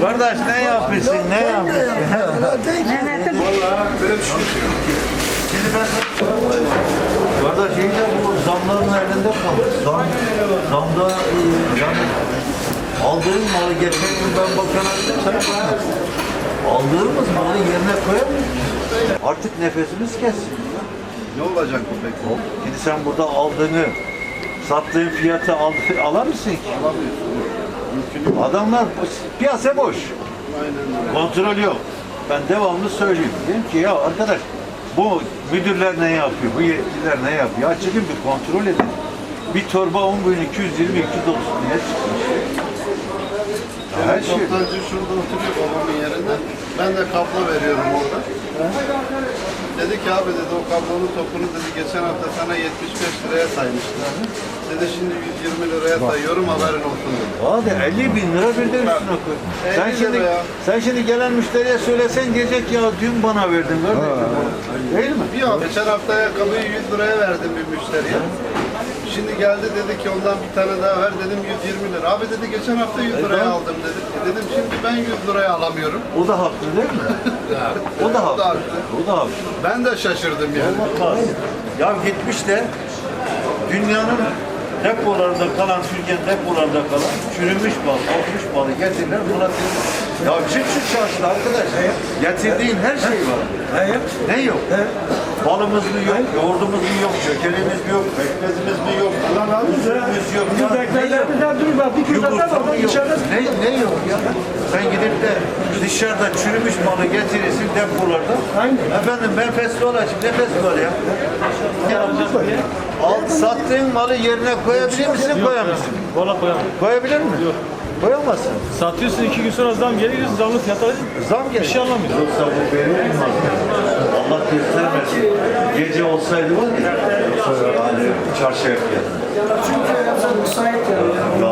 Kardeş ne yapıyorsun? Ne yapıyorsun? Şimdi ben Kardeş iyi bu zamların elinde kaldı. Zam, zamda yani aldığın malı geçen gün ben bakana dedim sen koyamazsın. Aldığımız malı yerine koyamıyoruz. Artık nefesimiz kesin. Ne olacak bu peki? Şimdi sen burada aldığını sattığın fiyatı al, alamıyorsun ki. Adamlar piyasa boş. Kontrol yok. Ben devamlı söyleyeyim. Diyorum ki ya arkadaş bu müdürler ne yapıyor? Bu yetkililer ne yapıyor? Ya çıkın bir kontrol edin. Bir torba 10 gün 220 230 liraya çıkmış. Her şey. Toptancı şurada oturuyor babamın yerinde. Ben de kablo veriyorum orada. Dedi ki abi dedi o kablonun topunu dedi geçen hafta sana 75 liraya saymışlar. Dedi şimdi 120 liraya sayıyorum haberin olsun dedi. Hadi 50 bin lira bir de üstüne koy. Sen 50 şimdi, ya. sen şimdi gelen müşteriye söylesen diyecek ya dün bana verdin kardeşim. Değil mi? Yok geçen hafta ayakkabıyı 100 liraya verdim bir müşteriye. Şimdi geldi dedi ki ondan bir tane daha ver dedim 120 lira. Abi dedi geçen hafta 100 liraya aldım dedi. E dedim şimdi ben 100 liraya alamıyorum. O da haklı değil mi? o da haklı. O da haklı. Ben de şaşırdım yani. Ya gitmiş de dünyanın depolarında kalan, Türkiye'nin depolarında kalan çürümüş bal, olmuş balı getirirler buna Ya çık şu çarşıda arkadaş. Getirdiğin her şey var. Ne yok? Balımız mı yok, yoğurdumuz mu yok, şekerimiz mi yok, pekmezimiz mi yok, üzümümüz yok. Ya ne yok? Yumurta mı yok? Ne, ne yok ya? Sen gidip de dışarıda çürümüş malı getirirsin depolarda. Efendim ben festival açayım. Ne festival ya? ya al, sattığın malı yerine koyabilir misin, koyamazsın? Valla koyamam. Koyabilir mi? Yok. Koyamazsın. Satıyorsun iki gün sonra zam geliyor, zamlı fiyatlar Zam gelir. Bir şey anlamıyorum. Yoksa bu verir mi? Allah göstermesin. Gece olsaydı var ya, yoksa yani çarşıya yani.